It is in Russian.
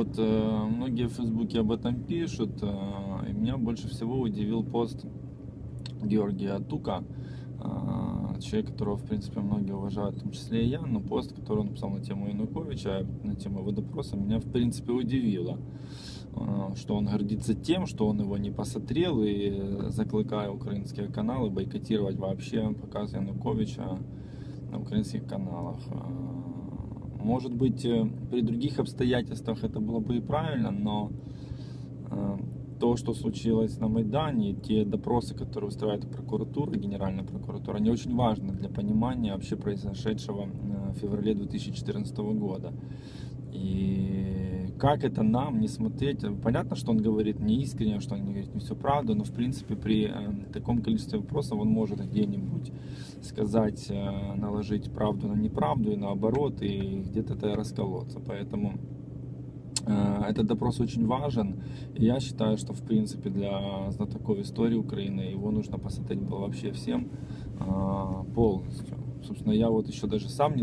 Вот э, многие в Фейсбуке об этом пишут, э, и меня больше всего удивил пост Георгия Тука, э, человек, которого, в принципе, многие уважают, в том числе и я, но пост, который он написал на тему Януковича, на тему его допроса, меня, в принципе, удивило. Э, Что он гордится тем, что он его не посмотрел, и э, закликая украинские каналы бойкотировать вообще показ Януковича на украинских каналах. Может быть, э, при других обстоятельствах это было бы и правильно, но э, то, что случилось на Майдане, те допросы, которые устраивает прокуратура, Генеральная прокуратура, они очень важны для понимания вообще произошедшего э, в феврале 2014 года. И как это нам не смотреть? Понятно, что он говорит не искренне, что он говорит не всю правду, но в принципе при э, таком количестве вопросов он может где-нибудь сказать, э, наложить правду на неправду и наоборот, и где-то это расколоться. Поэтому э, этот допрос очень важен. И я считаю, что в принципе для знатоков истории Украины его нужно посмотреть было вообще всем э, полностью. Собственно, я вот еще даже сам не